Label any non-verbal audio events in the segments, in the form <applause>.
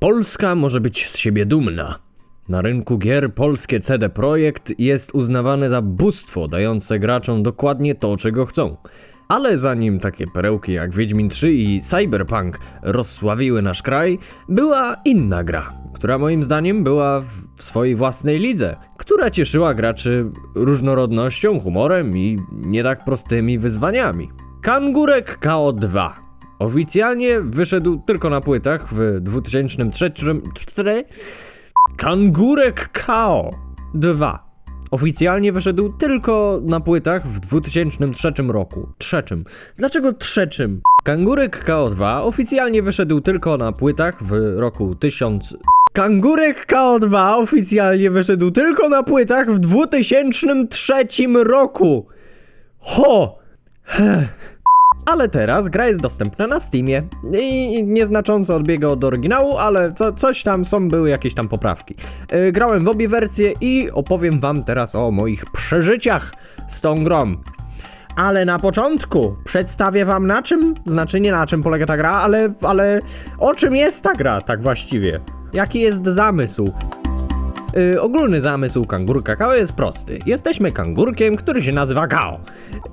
Polska może być z siebie dumna. Na rynku gier polskie CD Projekt jest uznawane za bóstwo dające graczom dokładnie to, czego chcą. Ale zanim takie perełki jak Wiedźmin 3 i Cyberpunk rozsławiły nasz kraj, była inna gra, która moim zdaniem była w swojej własnej lidze, która cieszyła graczy różnorodnością, humorem i nie tak prostymi wyzwaniami. Kangurek KO2 oficjalnie wyszedł tylko na płytach w 2003 cztery- Kangurek KO 2 oficjalnie wyszedł tylko na płytach w 2003 roku. Trzecim. Dlaczego trzecim? Kangurek KO2 oficjalnie wyszedł tylko na płytach w roku 1000. Kangurek KO2 oficjalnie wyszedł tylko na płytach w 2003 roku. Ho! Ale teraz gra jest dostępna na Steamie i nieznacząco odbiega od oryginału, ale co, coś tam są, były jakieś tam poprawki. Yy, grałem w obie wersje i opowiem wam teraz o moich przeżyciach z tą grą. Ale na początku przedstawię wam na czym, znaczy nie na czym polega ta gra, ale, ale o czym jest ta gra tak właściwie. Jaki jest zamysł? Yy, ogólny zamysł kangurka Kao jest prosty. Jesteśmy kangurkiem, który się nazywa Kao.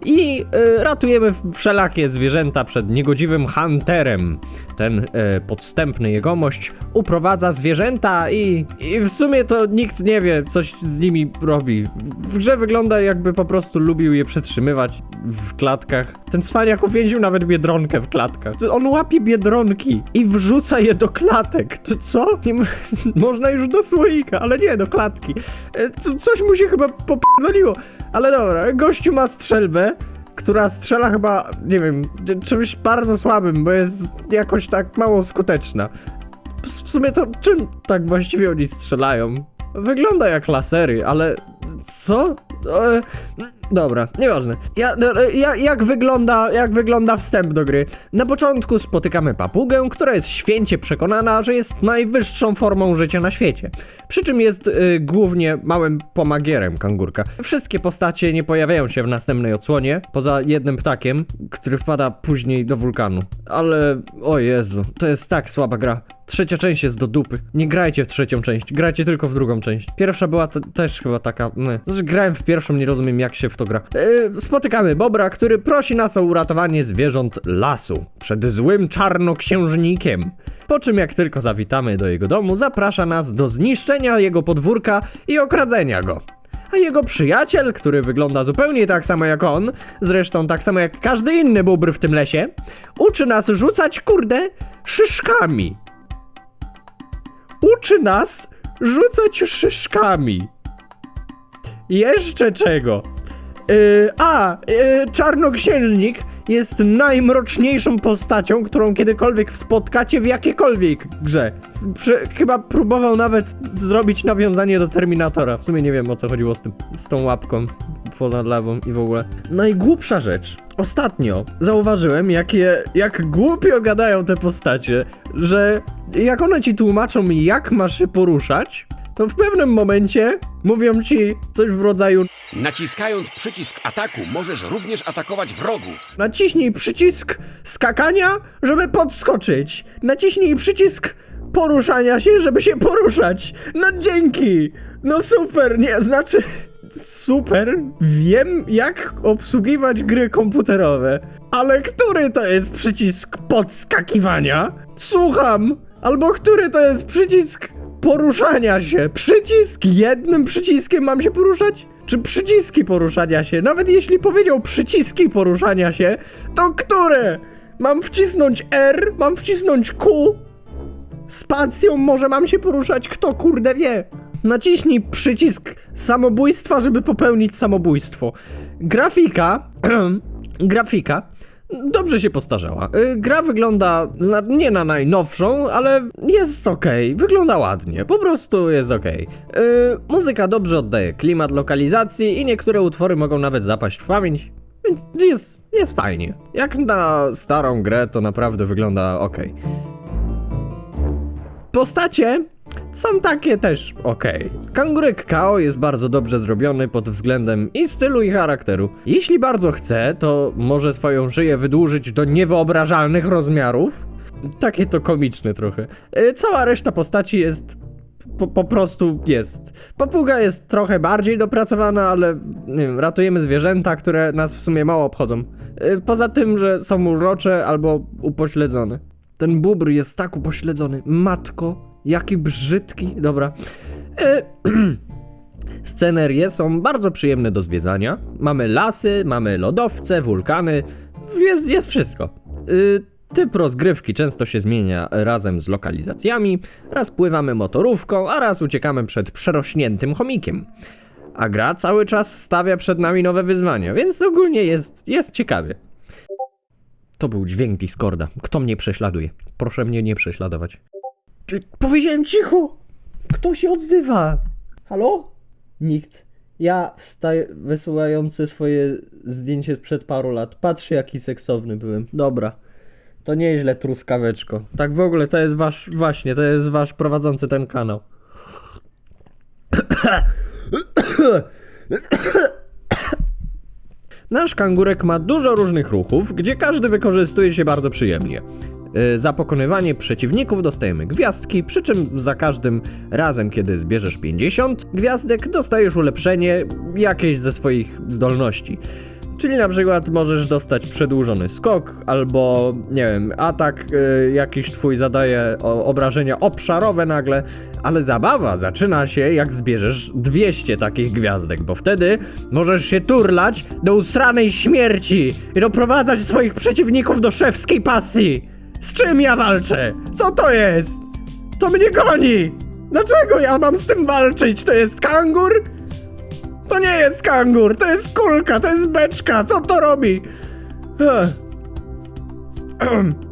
I yy, ratujemy wszelakie zwierzęta przed niegodziwym hunterem. Ten yy, podstępny jegomość uprowadza zwierzęta i, i w sumie to nikt nie wie, coś z nimi robi. W grze wygląda jakby po prostu lubił je przetrzymywać w klatkach. Ten cwaniak uwięził nawet biedronkę w klatkach. On łapie biedronki i wrzuca je do klatek. To co? <laughs> Można już do słoika, ale nie, do klatki. E, Co, coś mu się chyba popierdoliło. Ale dobra, gościu ma strzelbę, która strzela chyba, nie wiem, czymś bardzo słabym, bo jest jakoś tak mało skuteczna. W w sumie to czym tak właściwie oni strzelają? Wygląda jak lasery, ale co? E, dobra, nieważne. Ja, no, ja, jak, wygląda, jak wygląda wstęp do gry? Na początku spotykamy papugę, która jest święcie przekonana, że jest najwyższą formą życia na świecie. Przy czym jest y, głównie małym pomagierem kangurka. Wszystkie postacie nie pojawiają się w następnej odsłonie, poza jednym ptakiem, który wpada później do wulkanu. Ale, o Jezu, to jest tak słaba gra. Trzecia część jest do dupy. Nie grajcie w trzecią część, grajcie tylko w drugą część. Pierwsza była te- też chyba taka. Znaczy, grałem w pierwszą, nie rozumiem jak się w gra. Yy, spotykamy Bobra, który prosi nas o uratowanie zwierząt lasu przed złym czarnoksiężnikiem. Po czym, jak tylko zawitamy do jego domu, zaprasza nas do zniszczenia jego podwórka i okradzenia go. A jego przyjaciel, który wygląda zupełnie tak samo jak on, zresztą tak samo jak każdy inny bóbr w tym lesie, uczy nas rzucać kurde szyszkami uczy nas rzucać szyszkami. Jeszcze czego? Yy, a, yy, czarnoksiężnik jest najmroczniejszą postacią, którą kiedykolwiek spotkacie w jakiejkolwiek grze. Przy, chyba próbował nawet zrobić nawiązanie do Terminatora. W sumie nie wiem o co chodziło z tym, z tą łapką ponad lewą i w ogóle. Najgłupsza rzecz. Ostatnio zauważyłem, jakie, jak głupio gadają te postacie, że jak one ci tłumaczą, jak masz się poruszać, to w pewnym momencie mówią ci coś w rodzaju Naciskając przycisk ataku możesz również atakować wrogów. Naciśnij przycisk skakania, żeby podskoczyć. Naciśnij przycisk poruszania się, żeby się poruszać. No dzięki. No super, nie, znaczy super. Wiem jak obsługiwać gry komputerowe. Ale który to jest przycisk podskakiwania? Słucham. Albo który to jest przycisk poruszania się? Przycisk jednym przyciskiem mam się poruszać? Czy przyciski poruszania się? Nawet jeśli powiedział przyciski poruszania się, to które? Mam wcisnąć R? Mam wcisnąć Q? Spacją może mam się poruszać? Kto kurde wie? Naciśnij przycisk samobójstwa, żeby popełnić samobójstwo. Grafika. <clears throat> grafika. Dobrze się postarzała. Y, Gra wygląda nie na najnowszą, ale jest okej. Wygląda ładnie. Po prostu jest okej. Y, Muzyka dobrze oddaje klimat lokalizacji i niektóre utwory mogą nawet zapaść w pamięć. Więc jest, jest fajnie. Jak na starą grę, to naprawdę wygląda okej. Postacie są takie też okej. Kangurek Kao jest bardzo dobrze zrobiony pod względem i stylu i charakteru. Jeśli bardzo chce, to może swoją szyję wydłużyć do niewyobrażalnych rozmiarów. takie to komiczne trochę. Y, Cała reszta postaci jest po, po prostu jest. Papuga jest trochę bardziej dopracowana, ale wiem, ratujemy zwierzęta, które nas w sumie mało obchodzą. Y, Poza tym, że są urocze albo upośledzone. Ten bubr jest tak upośledzony. Matko, jaki brzydki. Dobra. Y, <clears throat> Scenerie są bardzo przyjemne do zwiedzania. Mamy lasy, mamy lodowce, wulkany. Jest, jest wszystko. Y, typ rozgrywki często się zmienia razem z lokalizacjami. Raz pływamy motorówką, a raz uciekamy przed przerośniętym chomikiem. A gra cały czas stawia przed nami nowe wyzwania, więc ogólnie jest, jest ciekawie. To był dźwięk Discorda. Kto mnie prześladuje? Proszę mnie nie prześladować. Powiedziałem cicho! Kto się odzywa? Halo? Nikt. Ja wstaję, wysyłający swoje zdjęcie sprzed paru lat. Patrzcie, jaki seksowny byłem. Dobra. To nieźle, truskaweczko. Tak w ogóle, to jest wasz, właśnie, to jest wasz prowadzący ten kanał. Nasz kangurek ma dużo różnych ruchów, gdzie każdy wykorzystuje się bardzo przyjemnie. Yy, Za pokonywanie przeciwników dostajemy gwiazdki, przy czym za każdym razem, kiedy zbierzesz 50 gwiazdek, dostajesz ulepszenie jakieś ze swoich zdolności. Czyli na przykład możesz dostać przedłużony skok, albo nie wiem, atak y, jakiś twój zadaje o, obrażenia obszarowe nagle, ale zabawa zaczyna się jak zbierzesz 200 takich gwiazdek, bo wtedy możesz się turlać do usranej śmierci i doprowadzać swoich przeciwników do szewskiej pasji. Z czym ja walczę? Co to jest? To mnie goni! Dlaczego ja mam z tym walczyć? To jest kangur? To nie jest kangur, to jest kulka, to jest beczka, co to robi? <clears throat>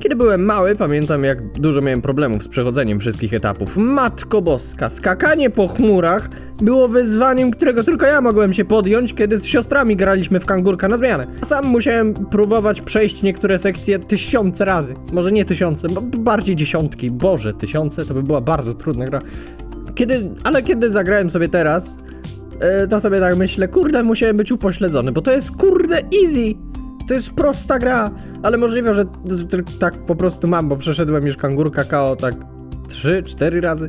Kiedy byłem mały, pamiętam jak dużo miałem problemów z przechodzeniem wszystkich etapów. Matko boska, skakanie po chmurach było wyzwaniem, którego tylko ja mogłem się podjąć, kiedy z siostrami graliśmy w kangurka na zmianę. Sam musiałem próbować przejść niektóre sekcje tysiące razy. Może nie tysiące, b- bardziej dziesiątki. Boże, tysiące to by była bardzo trudna gra. Kiedy, ale kiedy zagrałem sobie teraz, e, to sobie tak myślę, kurde, musiałem być upośledzony, bo to jest kurde easy. To jest prosta gra, ale możliwe, że tak po prostu mam, bo przeszedłem już kangurka KO tak 3-4 razy.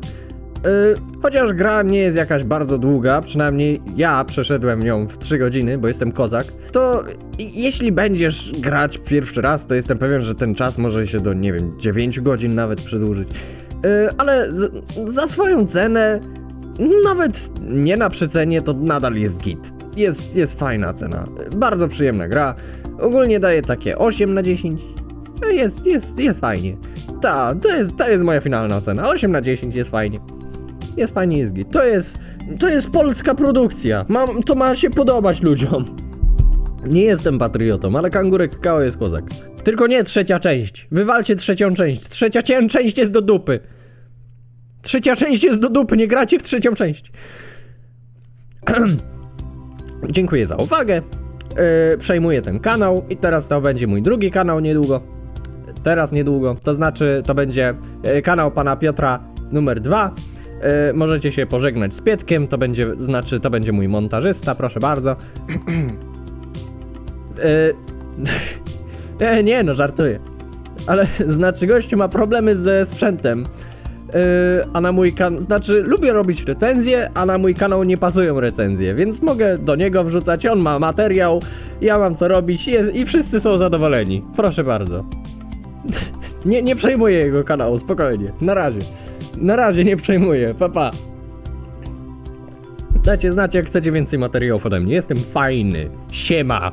Yy, chociaż gra nie jest jakaś bardzo długa, przynajmniej ja przeszedłem ją w 3 godziny, bo jestem kozak, to jeśli będziesz grać pierwszy raz, to jestem pewien, że ten czas może się do, nie wiem, 9 godzin nawet przedłużyć. Yy, ale za swoją cenę, nawet nie na przecenie, to nadal jest git. Jest, jest fajna cena. Bardzo przyjemna gra. Ogólnie daje takie 8 na 10. No Jest, jest, jest fajnie. Ta, to jest, to jest moja finalna ocena. 8 na 10 jest fajnie. Jest fajnie, jest git. To jest, to jest polska produkcja. Mam, to ma się podobać ludziom. Nie jestem patriotą, ale kangurek KO jest kozak. Tylko nie trzecia część. Wywalcie trzecią część. Trzecia część jest do dupy. Trzecia część jest do dupy, nie gracie w trzecią część. <clears throat> Dziękuję za uwagę. Yy, przejmuję ten kanał i teraz to będzie mój drugi kanał niedługo. Teraz niedługo, to znaczy to będzie yy, kanał pana Piotra numer dwa. Yy, możecie się pożegnać z Pietkiem, to będzie, znaczy to będzie mój montażysta, proszę bardzo. Yy, <clears throat> <laughs> nie no, żartuję. Ale znaczy gościu ma problemy ze sprzętem. Yy, a na mój kanał, znaczy lubię robić recenzje, a na mój kanał nie pasują recenzje, więc mogę do niego wrzucać, on ma materiał, ja mam co robić i, i wszyscy są zadowoleni. Proszę bardzo. <laughs> nie, nie przejmuję jego kanału, spokojnie, na razie. Na razie nie przejmuję, papa. Pa. Dajcie znać jak chcecie więcej materiałów ode mnie, jestem fajny. Siema.